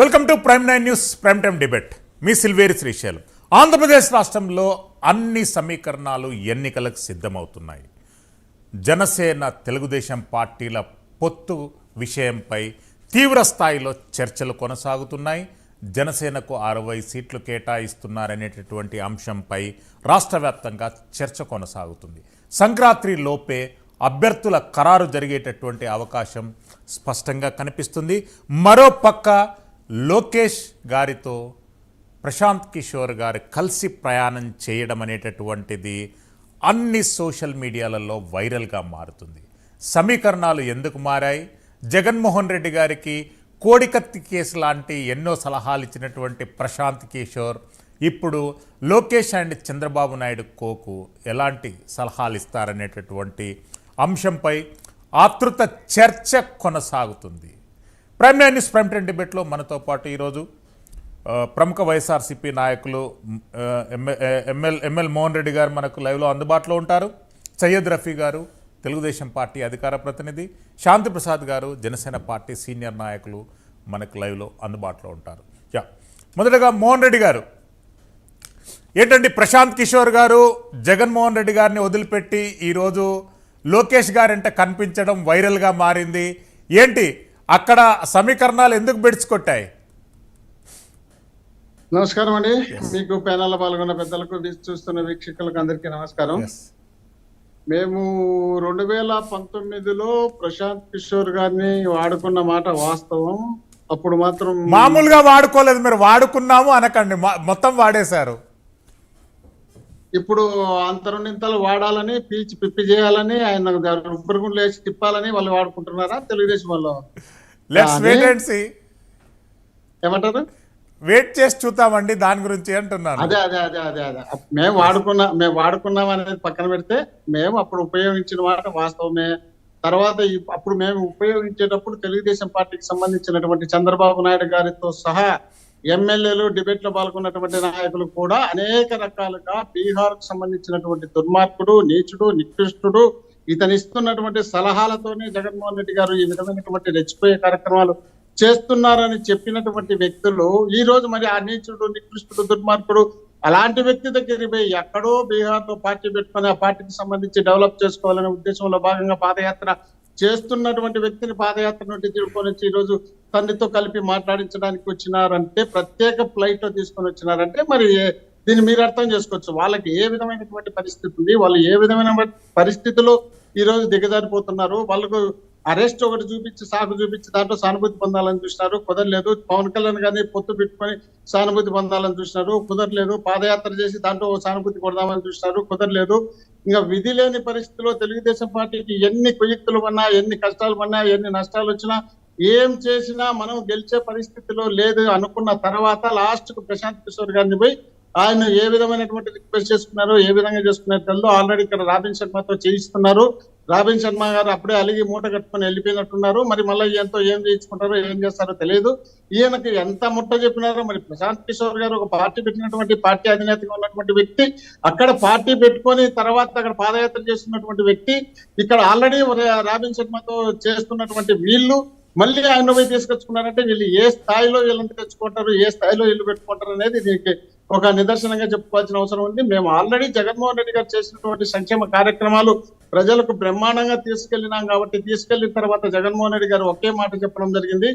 Welcome to prime nine news prime time debate మీ సిల్వేరి శ్రీశైలం. ఆంధ్రప్రదేశ్ రాష్ట్రంలో అన్ని సమీకరణాలు ఎన్నికలకు సిద్ధమవుతున్నాయి. జనసేన తెలుగుదేశం పార్టీల పొత్తు విషయంపై తీవ్ర స్థాయిలో చర్చలు కొనసాగుతున్నాయి. జనసేనకు అరవై సీట్లు కేటాయిస్తున్నారనేటటువంటి అంశంపై రాష్ట్ర వ్యాప్తంగా చర్చ కొనసాగుతుంది. సంక్రాంతి లోపే అభ్యర్థుల ఖరారు జరిగేటటువంటి అవకాశం స్పష్టంగా కనిపిస్తుంది. మరోపక్క లోకేష్ గారితో ప్రశాంత్ కిషోర్ గారు కలిసి ప్రయాణం చేయడం అనేటటువంటిది అన్ని సోషల్ మీడియాలలో వైరల్గా మారుతుంది. సమీకరణాలు ఎందుకు మారాయి? జగన్మోహన్ రెడ్డి గారికి కోడికత్తి కేసు లాంటి ఎన్నో సలహాలు ఇచ్చినటువంటి ప్రశాంత్ కిషోర్ ఇప్పుడు లోకేష్ అండ్ చంద్రబాబు నాయుడు కోకు ఎలాంటి సలహాలు ఇస్తారనేటటువంటి అంశంపై ఆతృత చర్చ కొనసాగుతుంది. Prime nine news prime ten డిబేట్లో మనతో పాటు ఈరోజు ప్రముఖ వైఎస్ఆర్సీపీ నాయకులు ఎంఎల్ ఎంఎల్ మోహన్ రెడ్డి గారు మనకు లైవ్లో అందుబాటులో ఉంటారు. సయ్యద్ రఫీ గారు తెలుగుదేశం పార్టీ అధికార ప్రతినిధి. శాంతి ప్రసాద్ గారు జనసేన పార్టీ సీనియర్ నాయకులు మనకు లైవ్లో అందుబాటులో ఉంటారు. యా. మొదటగా మోహన్ రెడ్డి గారు. ఏంటండి ప్రశాంత్ కిషోర్ గారు జగన్మోహన్ రెడ్డి గారిని వదిలిపెట్టి ఈరోజు లోకేష్ గారంట కనిపించడం వైరల్గా మారింది. ఏంటి? అక్కడ సమీకరణాలు ఎందుకు బెడిచికొట్టాయి? నమస్కారం అండి. మీకు ప్యానల్ పాల్గొన్న పెద్దలకు చూస్తున్న వీక్షకులకు అందరికీ నమస్కారం. మేము రెండు వేల పంతొమ్మిదిలో ప్రశాంత్ కిషోర్ గారిని వాడుకున్న మాట వాస్తవం. అప్పుడు మాత్రం మామూలుగా వాడుకోలేదు మీరు వాడుకున్నాము అనకండి. మొత్తం వాడేశారు. ఇప్పుడు అంతరునింతలు వాడాలని పీచి పిప్పి చేయాలని ఆయన ఉబ్బరుగుండు లేచి తిప్పాలని వాళ్ళు వాడుకుంటున్నారా? తెలుగుదేశం వాళ్ళు? ఏమంటారు? వెయిట్ చేసి చూద్దామండి దాని గురించి అంటున్నాను. అదే అదే అదే అదే అదే. మేము వాడుకున్నా మేము వాడుకున్నాం అనేది పక్కన పెడితే మేము అప్పుడు ఉపయోగించిన మాట వాస్తవమే. తర్వాత అప్పుడు మేము ఉపయోగించేటప్పుడు తెలుగుదేశం పార్టీకి సంబంధించినటువంటి చంద్రబాబు నాయుడు గారితో సహా ఎమ్మెల్యేలు డిబేట్లో పాల్గొన్నటువంటి నాయకులు కూడా అనేక రకాలుగా బీహార్కు సంబంధించినటువంటి దుర్మార్గుడు నీచుడు నికృష్టుడు ఇతనిస్తున్నటువంటి సలహాలతోనే జగన్మోహన్ రెడ్డి గారు ఈ విధమైనటువంటి రెచ్చిపోయే కార్యక్రమాలు చేస్తున్నారని చెప్పినటువంటి వ్యక్తులు ఈ రోజు మరి ఆ నీచుడు నికృష్టుడు దుర్మార్గుడు అలాంటి వ్యక్తి దగ్గరికి పోయి ఎక్కడో బీహార్లో పార్టీ పెట్టుకొని ఆ పార్టీకి సంబంధించి డెవలప్ చేసుకోవాలనే ఉద్దేశంలో భాగంగా పాదయాత్ర చేస్తున్నటువంటి వ్యక్తిని పాదయాత్ర నుండి తీసుకొని వచ్చి ఈ రోజు తండ్రితో కలిపి మాట్లాడించడానికి వచ్చినారంటే ప్రత్యేక ఫ్లైట్లో తీసుకొని వచ్చినారంటే మరి దీన్ని మీరు అర్థం చేసుకోవచ్చు. వాళ్ళకి ఏ విధమైనటువంటి పరిస్థితి ఉంది? వాళ్ళు ఏ విధమైన పరిస్థితిలో ఈ రోజు దిగజారిపోతున్నారు? వాళ్ళకు అరెస్ట్ ఒకటి చూపించి సాకు చూపించి దాంట్లో సానుభూతి పొందాలని చూసినారు. కుదరలేదు. పవన్ కళ్యాణ్ గారిని పొత్తు పెట్టుకొని సానుభూతి పొందాలని చూసినారు. కుదరలేదు. పాదయాత్ర చేసి దాంట్లో సానుభూతి కొడదామని చూసినారు. కుదరలేదు. ఇంకా విధి లేని పరిస్థితిలో తెలుగుదేశం పార్టీకి ఎన్ని కుయుక్తులు ఉన్నా ఎన్ని కష్టాలు ఉన్నా ఎన్ని నష్టాలు వచ్చినా ఏం చేసినా మనం గెలిచే పరిస్థితిలో లేదు అనుకున్న తర్వాత లాస్ట్కు ప్రశాంత్ కిషోర్ గారిని పోయి ఆయన ఏ విధమైనటువంటి రిక్వెస్ట్ చేసుకున్నారో ఏ విధంగా చేసుకున్నారో తెల్లో ఆల్రెడీ ఇక్కడ రాబిన్ శర్మతో చేయిస్తున్నారు. రాబిన్ శర్మ గారు అప్పుడే అలిగి మూట కట్టుకొని వెళ్ళిపోయినట్టున్నారు. మరి మళ్ళీ ఈయనతో ఏం చేయించుకుంటారో ఏం చేస్తారో తెలియదు ఈయనకి ఎంత ముట్ట చెప్పినారో మరి ప్రశాంత్ కిషోర్ గారు ఒక పార్టీ పెట్టినటువంటి పార్టీ అధినేతగా ఉన్నటువంటి వ్యక్తి అక్కడ పార్టీ పెట్టుకొని తర్వాత అక్కడ పాదయాత్ర చేస్తున్నటువంటి వ్యక్తి ఇక్కడ ఆల్రెడీ రాబిన్ శర్మతో చేస్తున్నటువంటి వీళ్ళు మళ్ళీ ఆయన పోయి తీసుకొచ్చుకున్నారంటే వీళ్ళు ఏ స్థాయిలో వీళ్ళని తెచ్చుకుంటారు ఏ స్థాయిలో వీళ్ళు పెట్టుకుంటారు అనేది దీనికి ఒక నిదర్శనంగా చెప్పుకోవాల్సిన అవసరం ఉంది. మేము ఆల్రెడీ జగన్మోహన్ రెడ్డి గారు చేసినటువంటి సంక్షేమ కార్యక్రమాలు ప్రజలకు బ్రహ్మాండంగా తీసుకెళ్ళినాం కాబట్టి తీసుకెళ్ళిన తర్వాత జగన్మోహన్ రెడ్డి గారు ఒకే మాట చెప్పడం జరిగింది.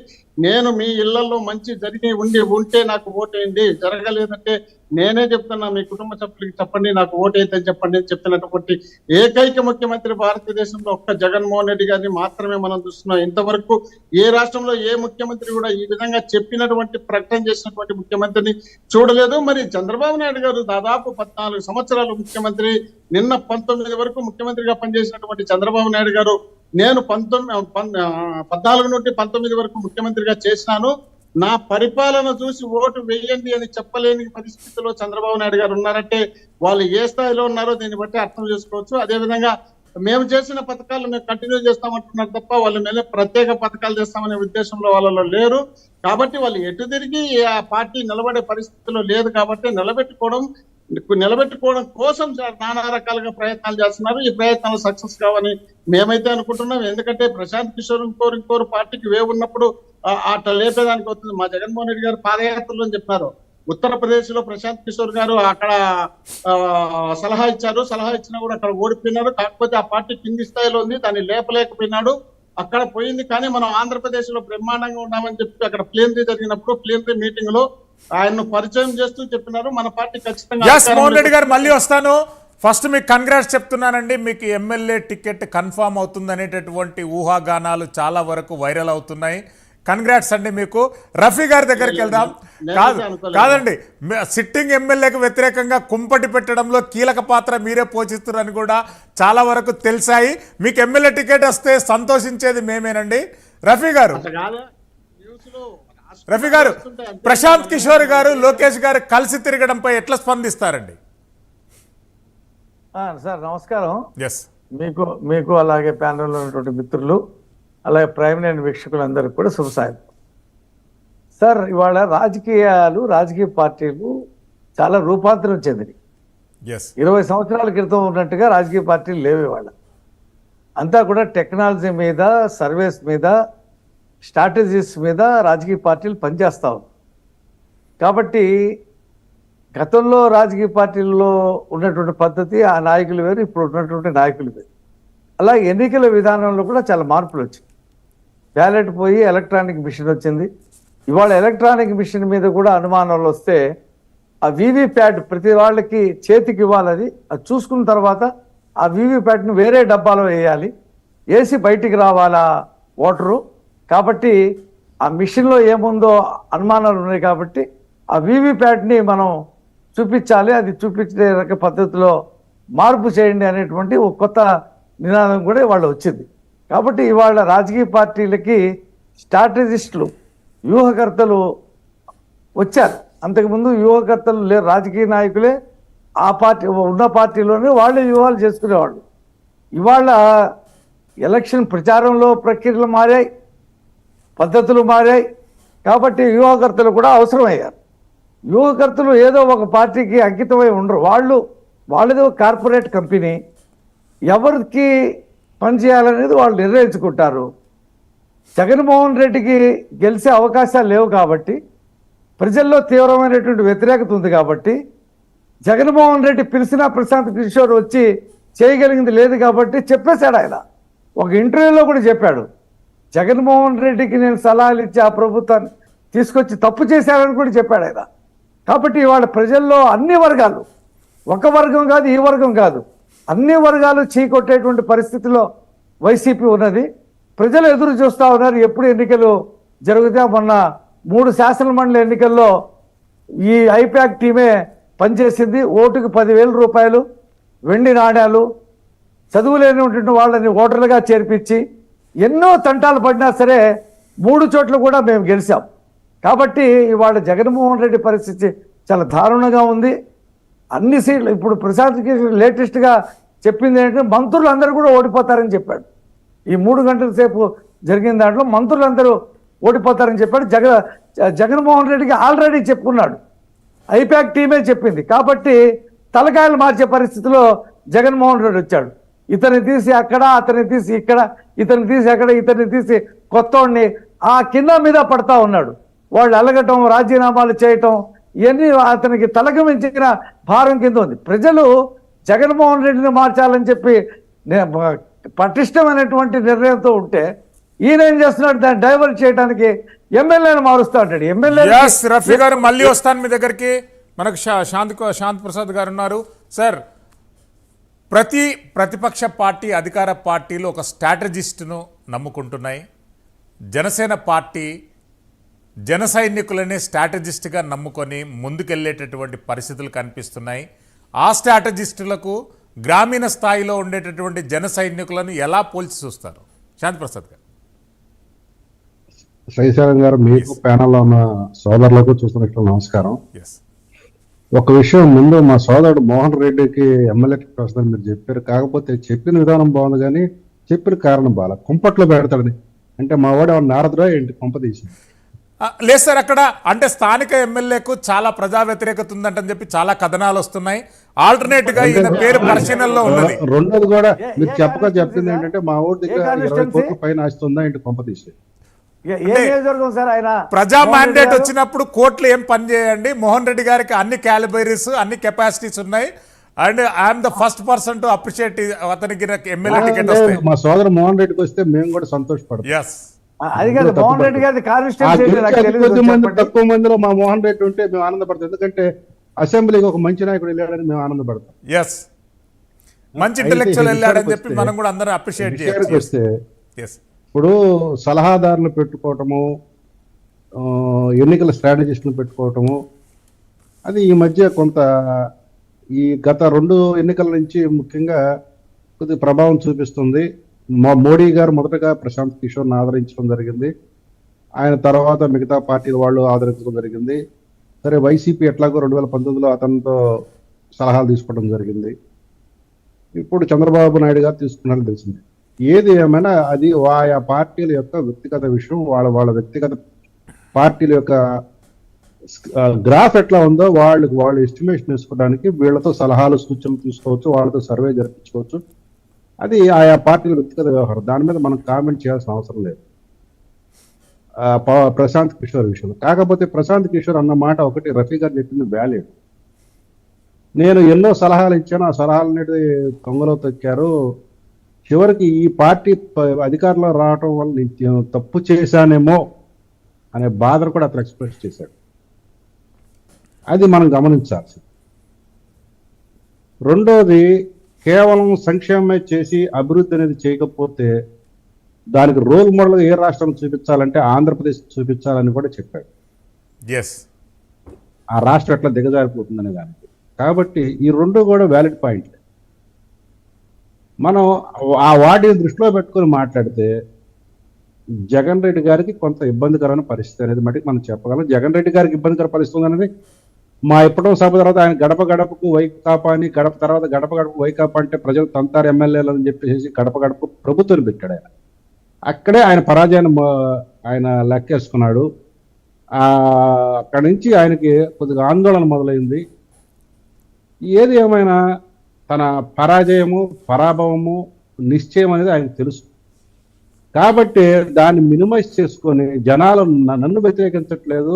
నేను మీ ఇళ్ళలో మంచి జరిగి ఉండి ఉంటే నాకు ఓటేయండి జరగలేదంటే నేనే చెప్తున్నా మీ కుటుంబ సభ్యులకి చెప్పండి నాకు ఓటేద్దని చెప్పండి అని చెప్పినటువంటి ఏకైక ముఖ్యమంత్రి భారతదేశంలో ఒక్క జగన్మోహన్ రెడ్డి గారిని మాత్రమే మనం చూస్తున్నాం. ఇంతవరకు ఏ రాష్ట్రంలో ఏ ముఖ్యమంత్రి కూడా ఈ విధంగా చెప్పినటువంటి ప్రకటన చేసినటువంటి ముఖ్యమంత్రిని చూడలేదు. మరి చంద్రబాబు నాయుడు గారు దాదాపు పద్నాలుగు సంవత్సరాలు ముఖ్యమంత్రి. నిన్న పంతొమ్మిది వరకు ముఖ్యమంత్రిగా పనిచేసినటువంటి చంద్రబాబు నాయుడు గారు నేను పంతొమ్మిది పద్నాలుగు నుండి పంతొమ్మిది వరకు ముఖ్యమంత్రిగా చేసినాను. నా పరిపాలన చూసి ఓటు వేయండి అని చెప్పలేని పరిస్థితిలో చంద్రబాబు నాయుడు గారు ఉన్నారంటే వాళ్ళు ఏ స్థాయిలో ఉన్నారో దీన్ని బట్టి అర్థం చేసుకోవచ్చు. అదే విధంగా మేము చేసిన పథకాలు మేము కంటిన్యూ చేస్తామంటున్నారు తప్ప వాళ్ళ మీద ప్రత్యేక పథకాలు చేస్తామనే ఉద్దేశంలో వాళ్ళలో లేరు. కాబట్టి వాళ్ళు ఎటు తిరిగి ఆ పార్టీ నిలబడే పరిస్థితిలో లేదు కాబట్టి నిలబెట్టుకోవడం నిలబెట్టుకోవడం కోసం సార్ నానా రకాలుగా ప్రయత్నాలు చేస్తున్నారు. ఈ ప్రయత్నాలు సక్సెస్ కావని మేమైతే అనుకుంటున్నాం. ఎందుకంటే ప్రశాంత్ కిషోర్ ఇంకోరు ఇంకోరు పార్టీకి వేవ్ ఉన్నప్పుడు ఆ- అట్లా లేపేదానికి వస్తుంది. మా జగన్మోహన్ రెడ్డి గారు పాదయాత్రలో అని చెప్పారు. ఉత్తరప్రదేశ్లో ప్రశాంత్ కిషోర్ గారు అక్కడ ఆ, సలహా ఇచ్చారు. సలహా ఇచ్చినా కూడా అక్కడ ఓడిపోయినారు. కాకపోతే ఆ పార్టీ కింది స్థాయిలో ఉంది. దాన్ని లేపలేకపోయినాడు. అక్కడ పోయింది. కానీ మనం ఆంధ్రప్రదేశ్లో బ్రహ్మాండంగా ఉన్నామని చెప్పి అక్కడ ప్లేనరీ జరిగినప్పుడు ప్లేనరీ మీటింగ్లో ఆయన్ను పరిచయం చేస్తూ చెప్పినారు. మన పార్టీ ఖచ్చితంగా మోహన్ రెడ్డి గారు మళ్ళీ వస్తాను. ఫస్ట్ మీకు కంగ్రాట్స్ చెప్తున్నానండి. మీకు ఎమ్మెల్యే టికెట్ కన్ఫామ్ అవుతుంది అనేటటువంటి ఊహాగానాలు చాలా వరకు వైరల్ అవుతున్నాయి. కంగ్రాట్స్ అండి మీకు. రఫీ గారి దగ్గరికి వెళ్దాం. కాదు. కాదండి. సిట్టింగ్ ఎమ్మెల్యేకు వ్యతిరేకంగా కుంపటి పెట్టడంలో కీలక పాత్ర మీరే పోషిస్తున్నారని కూడా చాలా వరకు తెలిసాయి. మీకు ఎమ్మెల్యే టికెట్ వస్తే సంతోషించేది మేమేనండి. రఫీ గారు. రఫీ గారు. ప్రశాంత్ కిషోర్ గారు లోకేష్ గారు కలిసి తిరగడంపై ఎట్లా స్పందిస్తారండి? సార్ నమస్కారం. ఎస్ మీకు మీకు అలాగే ప్యానల్లో ఉన్నటువంటి మిత్రులు అలాగే ప్రైమ్ లైన్ వీక్షకులందరికీ కూడా శుభసాయం సార్ ఇవాళ రాజకీయాలు రాజకీయ పార్టీలు చాలా రూపాంతరం చెందినవి. ఇరవై సంవత్సరాల క్రితం ఉన్నట్టుగా రాజకీయ పార్టీలు లేవు ఇవాళ. అంతా కూడా టెక్నాలజీ మీద సర్వీస్ మీద స్ట్రాటజీస్ మీద రాజకీయ పార్టీలు పనిచేస్తా ఉన్నాయి. కాబట్టి గతంలో రాజకీయ పార్టీల్లో ఉన్నటువంటి పద్ధతి ఆ నాయకులు వేరు ఇప్పుడు ఉన్నటువంటి నాయకులు వేరు. అలా ఎన్నికల విధానంలో కూడా చాలా మార్పులు వచ్చాయి. బ్యాలెట్ పోయి ఎలక్ట్రానిక్ మిషన్ వచ్చింది. ఇవాళ ఎలక్ట్రానిక్ మిషన్ మీద కూడా అనుమానాలు వస్తే ఆ వీవీప్యాట్ ప్రతి వాళ్ళకి చేతికి ఇవ్వాలని అది చూసుకున్న తర్వాత ఆ వీవీప్యాట్ను వేరే డబ్బాలో వేయాలి. వేసి బయటికి రావాలా ఓటరు కాబట్టి ఆ మిషన్లో ఏముందో అనుమానాలు ఉన్నాయి కాబట్టి ఆ వీవీప్యాట్ని మనం చూపించాలి. అది చూపించే రక పద్ధతిలో మార్పు చేయండి అనేటువంటి ఒక కొత్త నినాదం కూడా వాళ్ళు వచ్చింది. కాబట్టి ఇవాళ రాజకీయ పార్టీలకి స్ట్రాటజిస్టులు వ్యూహకర్తలు వచ్చారు. అంతకుముందు వ్యూహకర్తలు లేరు రాజకీయ నాయకులే ఆ పార్టీ ఉన్న పార్టీలోనే వాళ్ళే వ్యూహాలు చేసుకునేవాళ్ళు. ఇవాళ ఎలక్షన్ ప్రచారంలో ప్రక్రియలు మారాయి. పద్ధతులు మారాయి. కాబట్టి వ్యూహకర్తలు కూడా అవసరమయ్యారు. వ్యూహకర్తలు ఏదో ఒక పార్టీకి అంకితమై ఉండరు. వాళ్ళు వాళ్ళది ఒక కార్పొరేట్ కంపెనీ. ఎవరికి పనిచేయాలనేది వాళ్ళు నిర్ణయించుకుంటారు. జగన్మోహన్ రెడ్డికి గెలిచే అవకాశాలు లేవు కాబట్టి ప్రజల్లో తీవ్రమైనటువంటి వ్యతిరేకత ఉంది కాబట్టి జగన్మోహన్ రెడ్డి పిలిచిన ప్రశాంత్ కిషోర్ వచ్చి చేయగలిగింది లేదు కాబట్టి చెప్పేశాడు ఆయన. ఒక ఇంటర్వ్యూలో కూడా చెప్పాడు. జగన్మోహన్ రెడ్డికి నేను సలహాలు ఇచ్చి ఆ ప్రభుత్వాన్ని తీసుకొచ్చి తప్పు చేశాడని కూడా చెప్పాడు ఆయన. కాబట్టి ఇవాళ ప్రజల్లో అన్ని వర్గాలు ఒక వర్గం కాదు ఈ వర్గం కాదు అన్ని వర్గాలు చీకొట్టేటువంటి పరిస్థితిలో వైసీపీ ఉన్నది. ప్రజలు ఎదురు చూస్తా ఉన్నారు. ఎప్పుడు ఎన్నికలు జరుగుతా మొన్న మూడు శాసనమండలి ఎన్నికల్లో ఈ ఐపాక్ టీమే పనిచేసింది. ఓటుకు పదివేల రూపాయలు వెండి నాణ్యాలు చదువు లేనటువంటి వాళ్ళని ఓటర్లుగా చేర్పించి ఎన్నో తంటాలు పడినా సరే మూడు చోట్ల కూడా మేము గెలిచాం. కాబట్టి ఇవాళ జగన్మోహన్ రెడ్డి పరిస్థితి చాలా దారుణంగా ఉంది. అన్ని సీట్లు ఇప్పుడు ప్రశాంత్ కిషన్ లేటెస్ట్గా చెప్పింది ఏంటంటే మంత్రులు అందరూ కూడా ఓడిపోతారని చెప్పాడు. ఈ మూడు గంటల సేపు జరిగిన దాంట్లో మంత్రులందరూ ఓడిపోతారని చెప్పాడు. జగ జగన్మోహన్ రెడ్డికి ఆల్రెడీ చెప్పుకున్నాడు. ఐపాక్ టీమే చెప్పింది. కాబట్టి తలకాయలు మార్చే పరిస్థితిలో జగన్మోహన్ రెడ్డి వచ్చాడు. ఇతన్ని తీసి అక్కడ అతన్ని తీసి ఇక్కడ ఇతన్ని తీసి అక్కడ ఇతన్ని తీసి కొత్తోడిని ఆ కింద మీద పడతా ఉన్నాడు. వాళ్ళు అలగటం రాజీనామాలు చేయటం ఇవన్నీ అతనికి తలకు మించిన భారం కింద ఉంది. ప్రజలు జగన్మోహన్ రెడ్డిని మార్చాలని చెప్పి పటిష్టమైనటువంటి నిర్ణయంతో ఉంటే ఈయన ఏం చేస్తున్నాడు? దాన్ని డైవర్ట్ చేయడానికి ఎమ్మెల్యేని మారుస్తా ఉంటాడు ఎమ్మెల్యే రఫీ గారు మళ్ళీ వస్తాను మీ దగ్గరికి. మనకు శాంత్ ప్రసాద్ గారు ఉన్నారు. సార్ ప్రతి ప్రతిపక్ష పార్టీ అధికార పార్టీలు ఒక స్ట్రాటజిస్ట్ను నమ్ముకుంటున్నాయి. జనసేన పార్టీ జన సైనికులనే స్ట్రాటజిస్ట్గా నమ్ముకొని ముందుకెళ్ళేటటువంటి పరిస్థితులు కనిపిస్తున్నాయి. ఆ స్ట్రాటజిస్టులకు గ్రామీణ స్థాయిలో ఉండేటటువంటి జన సైనికులను ఎలా పోల్చి చూస్తారు? శాంతి ప్రసాద్ గారు. శ్రీశైలం గారు మీకు ప్యానల్లో ఉన్న సోదరులకు చూస్తున్నట్లు నమస్కారం. ఎస్ ఒక విషయం ముందు మా సోదరుడు మోహన్ రెడ్డికి ఎమ్మెల్యే టికెట్ వస్తుందని మీరు చెప్పారు. కాకపోతే చెప్పిన విధానం బాగుంది కానీ చెప్పిన కారణం బాగా కుంపట్లో పెడతాడని. అంటే మా వాడు ఎవరు నారదురా ఏంటి? కొంప తీసి ఆ, లేదు సార్ అక్కడ అంటే స్థానిక ఎమ్మెల్యేకు చాలా ప్రజా వ్యతిరేకత ఉందంటని చెప్పి చాలా కథనాలు వస్తున్నాయి. ఆల్టర్నేట్గా ఈయన పేరు పరిశీలనలో ఉన్నది. రెండోది కూడా మీరు చెప్పక constituency చెప్పింది? ఏంటంటే మా ఊరి దగ్గర ఇరవై? కోట్ల పైన ఆస్తుందా ఏంటి కొంప ప్రజా మ్యాండేట్? వచ్చినప్పుడు కోర్టులు ఏం పని చేయండి? మోహన్ రెడ్డి గారికి అన్ని క్యాలిబరీస్ అన్ని కెపాసిటీస్ ఉన్నాయి. And I'm the first person to appreciate అతనికి ఎమ్మెల్యే టికెట్ వస్తాయి మా సోదరు మోహన్ రెడ్డికి వస్తే మేము కూడా సంతోషపడతాం. ఎస్ అది కాదు మోహన్ రెడ్డి గారి కాన్స్టిట్యూన్సీ. తక్కువ మందిలో మా మోహన్ రెడ్డి ఉంటే మేము ఆనందపడతాం. ఎందుకంటే అసెంబ్లీకి ఒక మంచి నాయకుడు వెళ్ళాడని మేము ఆనందపడతాం. ఎస్ మంచి ఇంటెలెక్చువల్ వెళ్ళాడని చెప్పి మనం కూడా అందరం అప్రిషియేట్ ఎస్ ఇప్పుడు సలహాదారులు పెట్టుకోవటము ఎన్నికల స్ట్రాటజిస్టులు పెట్టుకోవటము అది ఈ మధ్య కొంత ఈ గత రెండు ఎన్నికల నుంచి ముఖ్యంగా కొద్ది ప్రభావం చూపిస్తుంది. మా మోడీ గారు మొదటగా ప్రశాంత్ కిషోర్ని ఆదరించడం జరిగింది. ఆయన తర్వాత మిగతా పార్టీల వాళ్ళు ఆదరించడం జరిగింది. సరే వైసీపీ ఎట్లాగో రెండు వేల పంతొమ్మిదిలో అతనితో సలహాలు తీసుకోవడం జరిగింది. ఇప్పుడు చంద్రబాబు నాయుడు గారు తీసుకున్నారని తెలిసింది. ఏది ఏమైనా అది ఆయా పార్టీల యొక్క వ్యక్తిగత విషయం వాళ్ళ వాళ్ళ వ్యక్తిగత పార్టీల యొక్క గ్రాఫ్ ఎట్లా ఉందో వాళ్ళకి వాళ్ళు ఎస్టిమేషన్ వేసుకోవడానికి వీళ్ళతో సలహాలు సూచనలు తీసుకోవచ్చు వాళ్ళతో సర్వే జరిపించుకోవచ్చు. అది ఆయా పార్టీల వ్యక్తిగత వ్యవహారం. దాని మీద మనం కామెంట్ చేయాల్సిన అవసరం లేదు. ప్రశాంత్ కిషోర్ విషయం కాకపోతే ప్రశాంత్ కిషోర్ అన్న మాట ఒకటి రఫీ గారు చెప్పింది వ్యాలిడ్ నేను ఎన్నో సలహాలు ఇచ్చాను. ఆ సలహాలనేది తొంగలో తొక్కారు. చివరికి ఈ పార్టీ అధికారంలో రావటం వల్ల నేను తప్పు చేశానేమో అనే బాధను కూడా అతను ఎక్స్ప్రెస్ చేశాడు. అది మనం గమనించాల్సింది. రెండోది కేవలం సంక్షేమమే చేసి అభివృద్ధి అనేది చేయకపోతే దానికి రోల్ మోడల్ ఏ రాష్ట్రం చూపించాలంటే ఆంధ్రప్రదేశ్ చూపించాలని కూడా చెప్పాడు. ఎస్ ఆ రాష్ట్రం ఎట్లా దిగజారిపోతుందనే దానికి. కాబట్టి ఈ రెండు కూడా వ్యాలిడ్ పాయింట్ మనం ఆ వాటిని దృష్టిలో పెట్టుకొని మాట్లాడితే జగన్ రెడ్డి గారికి కొంత ఇబ్బందికరమైన పరిస్థితి అనేది మటుకు మనం చెప్పగలం. జగన్ రెడ్డి గారికి ఇబ్బందికర పరిస్థితి ఉంది అనేది మా ఇప్పటం సభ తర్వాత ఆయన గడప గడపకు వైకాపా అని గడప తర్వాత గడప గడపకు వైకాపా అంటే ప్రజలు తంతారు ఎమ్మెల్యేలు అని చెప్పేసి గడప గడపకు ప్రభుత్వం పెట్టాడు ఆయన. అక్కడే ఆయన పరాజయాన్ని ఆయన లెక్కేసుకున్నాడు. అక్కడి నుంచి ఆయనకి కొద్దిగా ఆందోళన మొదలైంది. ఏది ఏమైనా తన పరాజయము పరాభవము నిశ్చయం అనేది ఆయనకు తెలుసు. కాబట్టి దాన్ని మినిమైజ్ చేసుకొని జనాలు నన్ను వ్యతిరేకించట్లేదు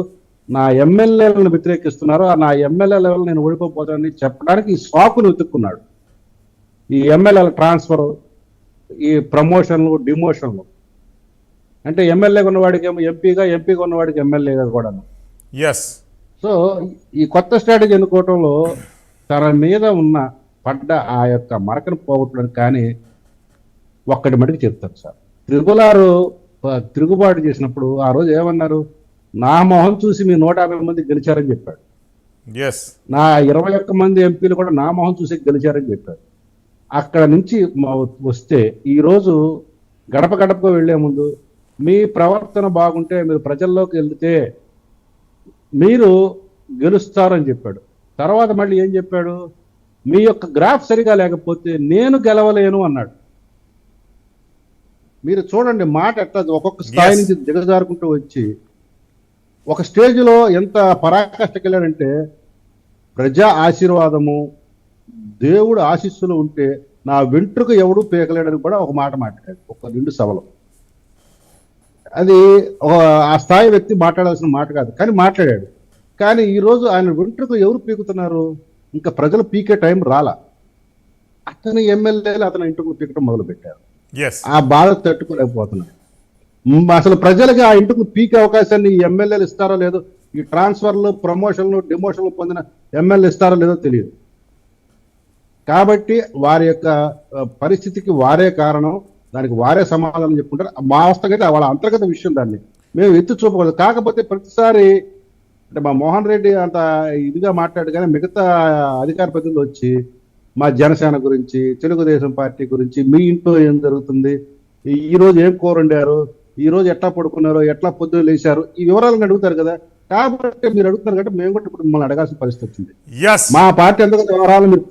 నా ఎమ్మెల్యేలను వ్యతిరేకిస్తున్నారు నా ఎమ్మెల్యే లెవెల్ నేను ఓడిపోతానని చెప్పడానికి ఈ సాకును వెతుక్కున్నాడు. ఈ ఎమ్మెల్యేల ట్రాన్స్ఫర్ ఈ ప్రమోషన్లు డిమోషన్లు. అంటే ఎమ్మెల్యేగా ఉన్నవాడికి ఏమో ఎంపీగా ఎంపీగా ఉన్నవాడికి ఎమ్మెల్యేగా కూడాను. ఎస్ సో ఈ కొత్త స్ట్రాటజీ ఎన్నుకోవటంలో తన మీద ఉన్న పడ్డ ఆ యొక్క మరకను పోగొట్టడానికి కానీ ఒక్కటి మటుకు చెప్తారు సార్. త్రిపులారు తిరుగుబాటు చేసినప్పుడు ఆ రోజు ఏమన్నారు? నా మొహం చూసి మీ నూట యాభై మంది గెలిచారని చెప్పాడు. నా ఇరవై ఒక్క మంది ఎంపీలు కూడా నా మొహం చూసి గెలిచారని చెప్పారు అక్కడ నుంచి వస్తే ఈ రోజు గడప గడపకు వెళ్ళే ముందు మీ ప్రవర్తన బాగుంటే మీరు ప్రజల్లోకి వెళ్తే మీరు గెలుస్తారని చెప్పాడు. తర్వాత మళ్ళీ ఏం చెప్పాడు? మీ యొక్క గ్రాఫ్ సరిగా లేకపోతే నేను గెలవలేను అన్నాడు. మీరు చూడండి మాట ఎట్లా ఒక్కొక్క స్థాయి. నుంచి దిగజారుకుంటూ వచ్చి ఒక స్టేజ్లో ఎంత పరాకాష్ఠకెళ్ళాడంటే ప్రజా ఆశీర్వాదము దేవుడు ఆశీస్సులు ఉంటే నా వెంట్రుక ఎవడు పీకలేడని కూడా ఒక మాట మాట్లాడాడు. ఒక రెండు సభలో. అది ఒక- ఆ స్థాయి వ్యక్తి మాట్లాడాల్సిన మాట కాదు. కానీ మాట్లాడాడు. కానీ ఈ రోజు ఆయన వెంట్రుక ఎవరు పీకుతున్నారు? ఇంకా ప్రజలు పీకే టైం రాలా. అతని ఎమ్మెల్యేలు అతని ఇంటికి పీకటం మొదలు పెట్టారు ఆ బాధ తట్టుకోలేకపోతున్నారు అసలు ప్రజలకు ఆ ఇంటికి పీకే అవకాశాన్ని ఈ ఎమ్మెల్యేలు ఇస్తారో లేదో ఈ ట్రాన్స్ఫర్లు ప్రమోషన్లు డిమోషన్లు పొందిన ఎమ్మెల్యే ఇస్తారో లేదో తెలియదు. కాబట్టి వారి యొక్క పరిస్థితికి వారే కారణం దానికి వారే సమాధానం చెప్పుకుంటారు. మా అవస్థకైతే వాళ్ళ అంతర్గత విషయం దాన్ని. మేము ఎత్తి చూపకూడదు. కాకపోతే ప్రతిసారి అంటే మా మోహన్ రెడ్డి అంత ఇదిగా మాట్లాడు కానీ మిగతా అధికార ప్రతినిధులు వచ్చి మా జనసేన గురించి తెలుగుదేశం పార్టీ గురించి మీ ఇంట్లో ఏం జరుగుతుంది? ఈ- ఈ రోజు ఏం కూర వండారు? ఈ రోజు ఎట్లా పడుకున్నారు? ఎట్లా పొద్దున లేచారు? ఈ వివరాలను అడుగుతారు కదా. కాబట్టి మీరు అడుగుతున్నారు కాబట్టి మేము కూడా ఇప్పుడు మిమ్మల్ని అడగాల్సిన పరిస్థితి వచ్చింది. మా పార్టీ ఎందుకు వివరాలు మీరు